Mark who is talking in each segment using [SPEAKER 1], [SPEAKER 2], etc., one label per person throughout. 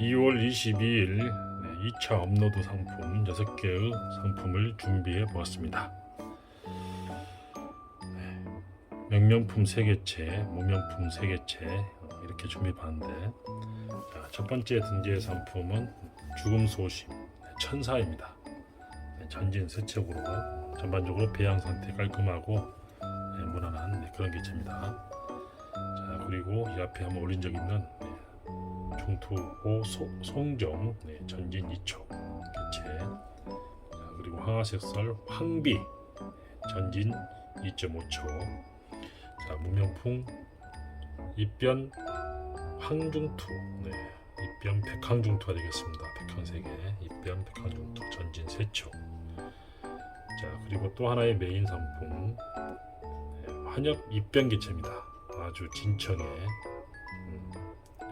[SPEAKER 1] 2월 22일 2차 업로드 상품 6개의 상품을 준비해 보았습니다. 네, 명명품 3개체, 무명품 3개체 어, 이렇게 준비해 봤는데 자, 첫 번째 등재 상품은 죽음 소심 천사입니다. 네, 전진 세척으로 전반적으로 배양 상태 깔끔하고 네, 무난한 네, 그런 개체입니다. 자 그리고 이 앞에 한번 올린 적 있는 네, 중투호 소, 송정 네, 전진 2초 개체. 자, 그리고 황화색설 황비 네, 전진 2.5초. 자 무명풍 입변 황중투. 네, 입변 백황중투가 되겠습니다. 3개 입변 백황중투 전진 3초. 자 그리고 또 하나의 메인 상품 네, 환엽 입변 개체입니다. 아주 진청에 음,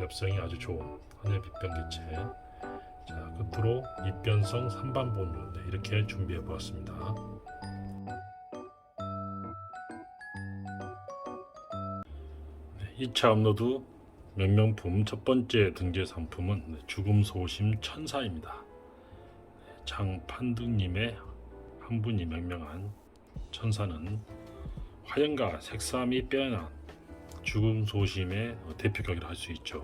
[SPEAKER 1] 엽성이 아주 좋은 하늘 빛변 개체. 자 끝으로 입변성 3반 본유 네, 이렇게 준비해 보았습니다. 네, 2차 업로드 명명품 첫 번째 등재 상품은 네, 죽음 소심 천사입니다. 네, 장판등님의 한 분이 명명한 천사는 화영과 색감이 빼어난 죽음 소심의 어, 대표격이라 할 수 있죠.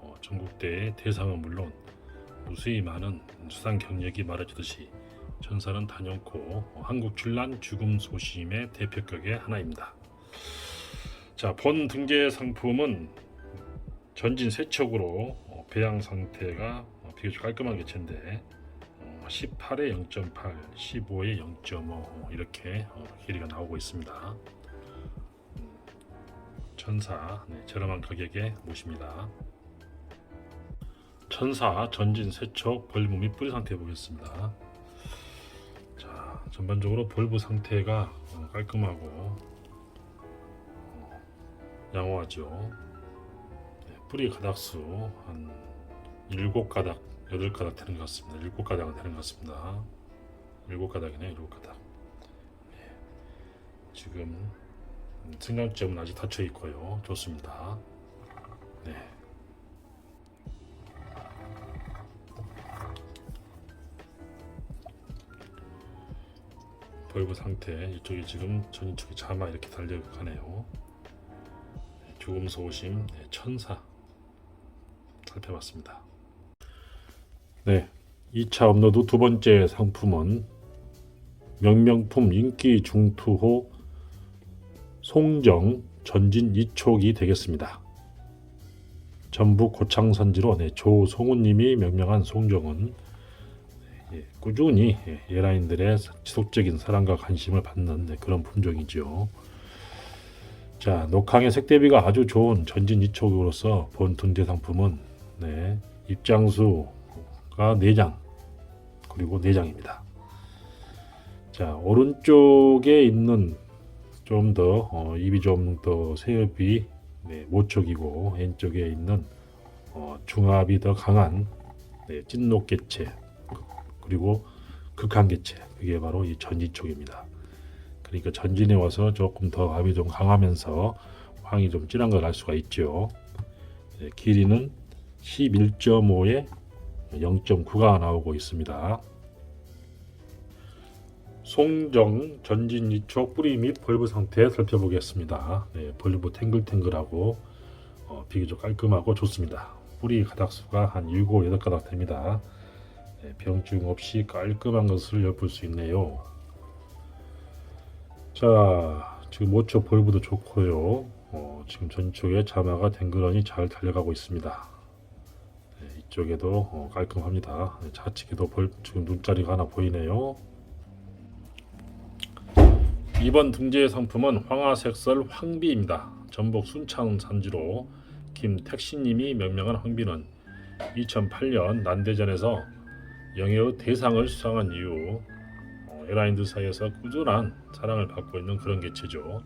[SPEAKER 1] 어, 전국대의 대상은 물론 무수히 많은 수상 경력이 말해주듯이 천사는 단연코 어, 한국 출란 죽음 소심의 대표격의 하나입니다. 자, 본 등재 상품은 전진 세척으로 어, 배양 상태가 어, 비교적 깔끔한 개체인데 어, 18에 0.8, 15에 0.5 이렇게 어, 길이가 나오고 있습니다. 천사 네, 저렴한 가격에 모십니다. 천사 전진 세척 벌브 및 뿌리 상태 보겠습니다. 자 전반적으로 벌브 상태가 어, 깔끔하고 어, 양호하죠. 네, 뿌리 가닥수 한 7가닥 8가닥 되는 것 같습니다. 7가닥은 되는 것 같습니다. 7가닥이네 7가닥. 네, 지금 승강점은 아직 닫혀 있고요. 좋습니다. 네. 벌브 상태 이쪽에 지금 전인쪽에 자마 이렇게 달려가네요. 네, 조금 소심 네, 천사 살펴봤습니다. 네, 2차 업로드 두 번째 상품은 명명품 인기 중투호 송정 전진 2촉이 되겠습니다. 전북 고창선지로 네, 조송우님이 명명한 송정은 예, 꾸준히 예, 예라인들의 지속적인 사랑과 관심을 받는 네, 그런 품종이죠. 자, 녹항의 색대비가 아주 좋은 전진 2촉으로서 본 등재 상품은 네, 입장수가 4장 그리고 4장입니다. 자, 오른쪽에 있는 좀더 어, 입이 좀 더 세엽이 네, 모촉이고 왼쪽에 있는 어, 중압이 더 강한 네, 찐녹 개체 그리고 극한 개체 그게 바로 이 전진 쪽입니다. 그러니까 전진에 와서 조금 더 압이 좀 강하면서 황이 좀 진한 걸 알 수가 있죠. 네, 길이는 11.5에 0.9가 나오고 있습니다. 송정 전진 이촉 뿌리 및 벌브 상태 살펴보겠습니다. 네, 벌브 탱글탱글하고 어, 비교적 깔끔하고 좋습니다. 뿌리 가닥수가 한 7, 8가닥 됩니다. 네, 병증 없이 깔끔한 것을 엿볼 수 있네요. 자, 지금 모초 벌브도 좋고요. 어, 지금 전쪽에 자마가 댕그러니 잘 달려가고 있습니다. 네, 이쪽에도 어, 깔끔합니다. 네, 좌측에도 벌, 지금 눈자리가 하나 보이네요. 이번 등재 상품은 황화색설 황비입니다. 전북 순창 산지로 김택신님이 명명한 황비는 2008년 난대전에서 영예의 대상을 수상한 이후 어, 에라인들 사이에서 꾸준한 사랑을 받고 있는 그런 개체죠.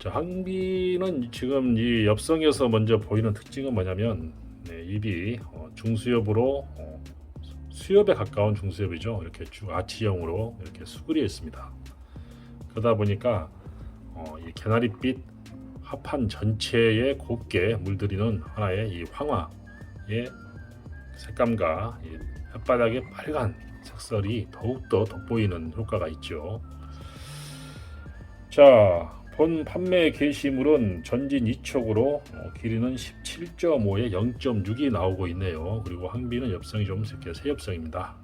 [SPEAKER 1] 자, 황비는 지금 이 엽성에서 먼저 보이는 특징은 뭐냐면 네, 입이 어, 중수엽으로 어, 수엽에 가까운 중수엽이죠. 이렇게 쭉 아치형으로 이렇게 수그려 있습니다. 그러다 보니까 어, 이 개나리빛 합판 전체에 곱게 물들이는 하나의 이 황화 색감과 이 혓바닥의 빨간 색설이 더욱더 돋보이는 효과가 있죠. 자, 본 판매 게시물은 전진 2촉으로 어, 길이는 17.5에 0.6이 나오고 있네요. 그리고 항비는 엽성이 좀 새끼 새엽성입니다.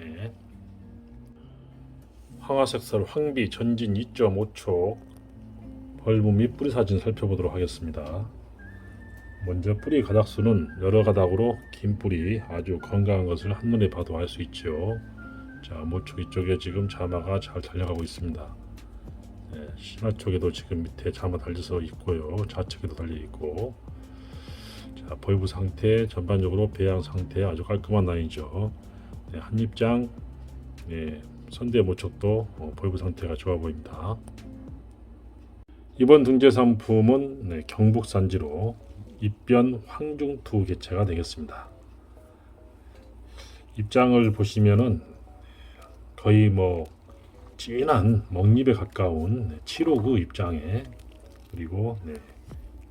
[SPEAKER 1] 예. 황화색설 황비 전진 2.5촉 벌브 및 뿌리 사진 살펴보도록 하겠습니다. 먼저 뿌리 가닥수는 여러 가닥으로 긴 뿌리 아주 건강한 것을 한눈에 봐도 알 수 있죠. 자, 모촉 이쪽에 지금 자마가 잘 달려가고 있습니다. 네, 심화 쪽에도 지금 밑에 자마 달려서 있고요. 좌측에도 달려 있고. 자, 벌브 상태 전반적으로 배양 상태 아주 깔끔한 라인이죠. 네, 한 입장 네, 선대 모촉도 어, 벌브 상태가 좋아 보입니다. 이번 등재 상품은 네, 경북 산지로 입변 황중투 개체가 되겠습니다. 입장을 보시면은 거의 뭐 진한 먹잎에 가까운 네, 7호그 입장에 그리고 네,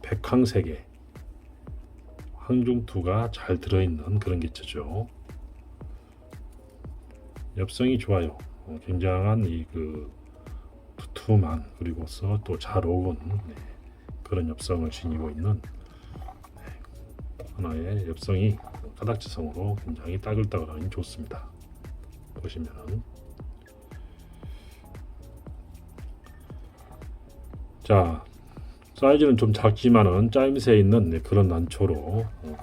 [SPEAKER 1] 백황색의 황중투가 잘 들어있는 그런 개체죠. 엽성이 좋아요. 어, 굉장한 이 그 두툼한 그리고서 또잘 어운 네, 그런 엽성을 지니고 있는 네, 하나의 엽성이 가닥지성으로 굉장히 따글따글하니 좋습니다. 보시면은 자 사이즈는 좀 작지만은 짜임새 있는 네, 그런 난초로 어,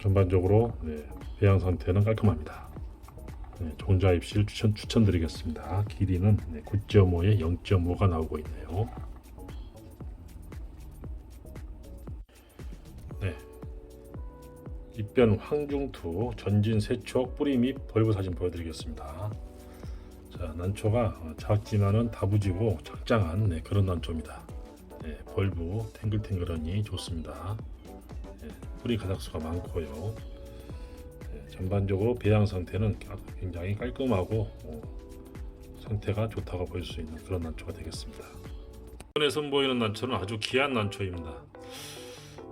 [SPEAKER 1] 전반적으로 네, 배양 상태는 깔끔합니다. 네, 종자 입실 추천 추천드리겠습니다. 길이는 네, 9.5에 0.5가 나오고 있네요. 네, 입변 황중투 전진 세촉 뿌리 및 벌브 사진 보여드리겠습니다. 자, 난초가 어, 작지만은 다부지고 작장한 네, 그런 난초입니다. 네, 벌브 탱글탱글하니 좋습니다. 네, 뿌리 가닥수가 많고요. 네, 전반적으로 배양 상태는 굉장히 깔끔하고 어, 상태가 좋다고 볼 수 있는 그런 난초가 되겠습니다. 이번에 선보이는 난초는 아주 귀한 난초입니다.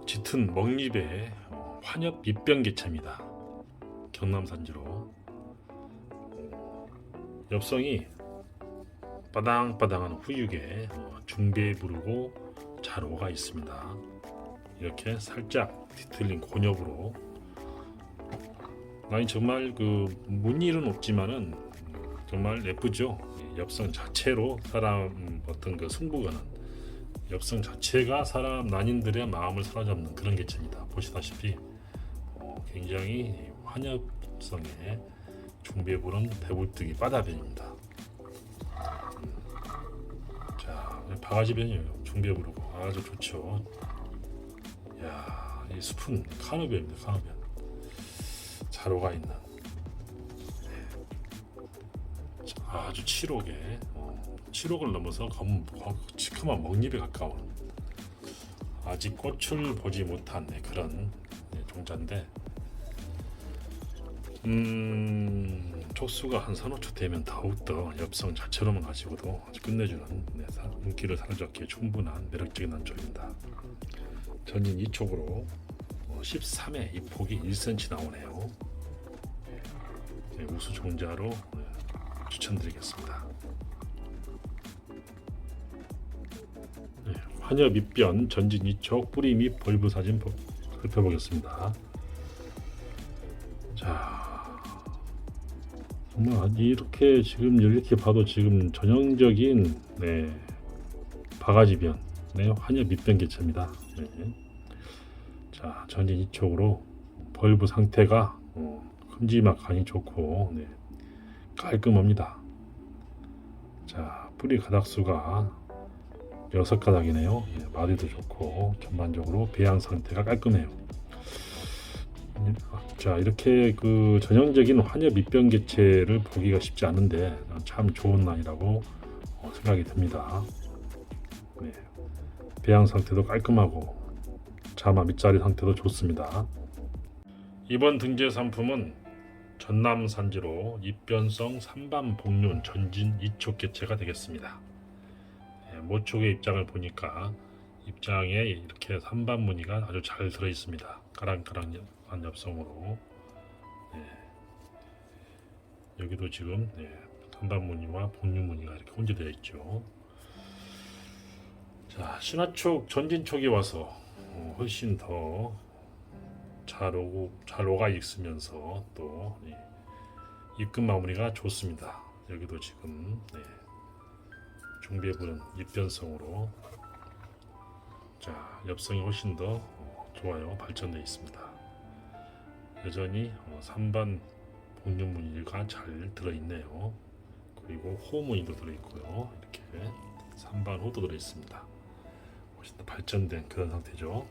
[SPEAKER 1] 짙은 먹잎의 어, 환엽 빛병 개체입니다. 경남 산지로 엽성이 바당바당한 후육에 어, 중배에 부르고 자로가 있습니다. 이렇게 살짝 뒤틀린 곤엽으로 아니 정말 그 무늬는 없지만은 정말 예쁘죠. 이 엽성 자체로 사람 어떤 그 승부가는 엽성 자체가 사람 난인들의 마음을 사로잡는 그런 개체입니다. 보시다시피 어, 굉장히 환엽성의 중배부는 대불뜨기 바다변입니다. 음. 자, 바가지변이에요. 중배부르고 아주 좋죠. 야, 이 숲은 카누변입니다. 카누변. 자로가 있는 아주 칠옥에 어, 칠옥을 넘어서 검, 검, 시큼한 먹잎에 가까운 아직 꽃을 보지 못한 네, 그런 네, 종자인데 음, 촉수가 한 서너 초 되면 더욱더 엽성 자체로만 가지고도 끝내주는 네, 사- 인기를 사로잡기에 충분한 매력적인 난초입니다. 전진 2촉으로 13회 이 폭이 1cm 나오네요. 네, 우수 종자로 네, 추천드리겠습니다. 네, 환엽 입변 전진 2촉 뿌리 및 벌브 사진 보- 살펴보겠습니다. 자, 정말 이렇게 지금 이렇게 봐도 지금 전형적인 네, 바가지변, 네, 환엽 입변 개체입니다. 네. 자, 전진 이쪽으로 벌브 상태가 어, 큼지막하니 좋고 네, 깔끔합니다. 자, 뿌리 가닥수가 여섯 가닥이네요. 예, 마디도 좋고 전반적으로 배양 상태가 깔끔해요. 자 이렇게 그 전형적인 환엽 밑변 개체를 보기가 쉽지 않은데 참 좋은 난이라고 어, 생각이 듭니다. 네. 배양 상태도 깔끔하고 자마 밑자리 상태도 좋습니다. 이번 등재 상품은 전남 산지로 입변성 삼반 복륜 전진 이촉 개체가 되겠습니다. 네, 모촉의 입장을 보니까 입장에 이렇게 삼반 무늬가 아주 잘 들어 있습니다. 까랑까랑한 엽성으로. 네. 여기도 지금 네, 삼반 무늬와 복류 무늬가 이렇게 혼재되어 있죠. 자, 신화촉 전진촉이 와서 어, 훨씬 더 잘 오고 잘 오가 있으면서 또 예, 입금 마무리가 좋습니다. 여기도 지금 네, 중배부는 입변성으로 자 엽성이 훨씬 더 어, 좋아요 발전되어 있습니다. 여전히 어, 3반 복륜 무늬가 잘 들어있네요. 그리고 호 무늬도 들어있고요. 이렇게 3반 호도 들어있습니다. 훨씬 더 발전된 그런 상태죠.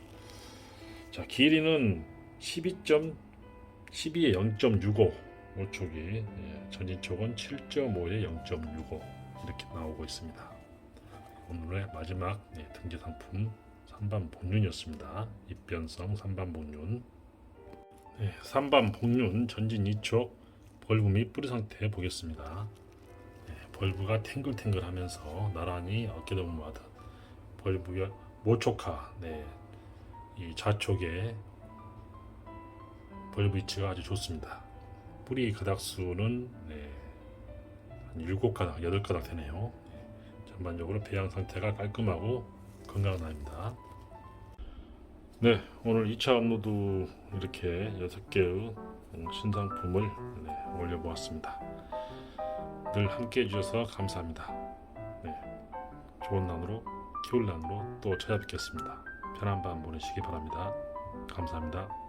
[SPEAKER 1] 자 길이는 12. 12에 0.65 오촉이 예, 전진촉은 7.5에 0.65 이렇게 나오고 있습니다. 오늘의 마지막 네, 등재 상품 3반 복륜이었습니다. 입변성 3반 복륜 네, 3반 복륜 전진 2촉 벌브 및 뿌리 상태 보겠습니다. 네, 벌브가 탱글탱글하면서 나란히 어깨동무하듯 벌브의 모촉화 네, 이 좌촉에 벌브 위치가 아주 좋습니다. 뿌리 가닥수는 네, 한 7가닥, 8가닥 되네요. 네, 전반적으로 배양 상태가 깔끔하고 건강한 아입니다. 네, 오늘 2차 업로드 이렇게 6개의 신상품을 네, 올려보았습니다. 늘 함께 해주셔서 감사합니다. 네, 좋은 난으로, 기울 난으로 또 찾아뵙겠습니다. 편한 밤 보내시기 바랍니다. 감사합니다.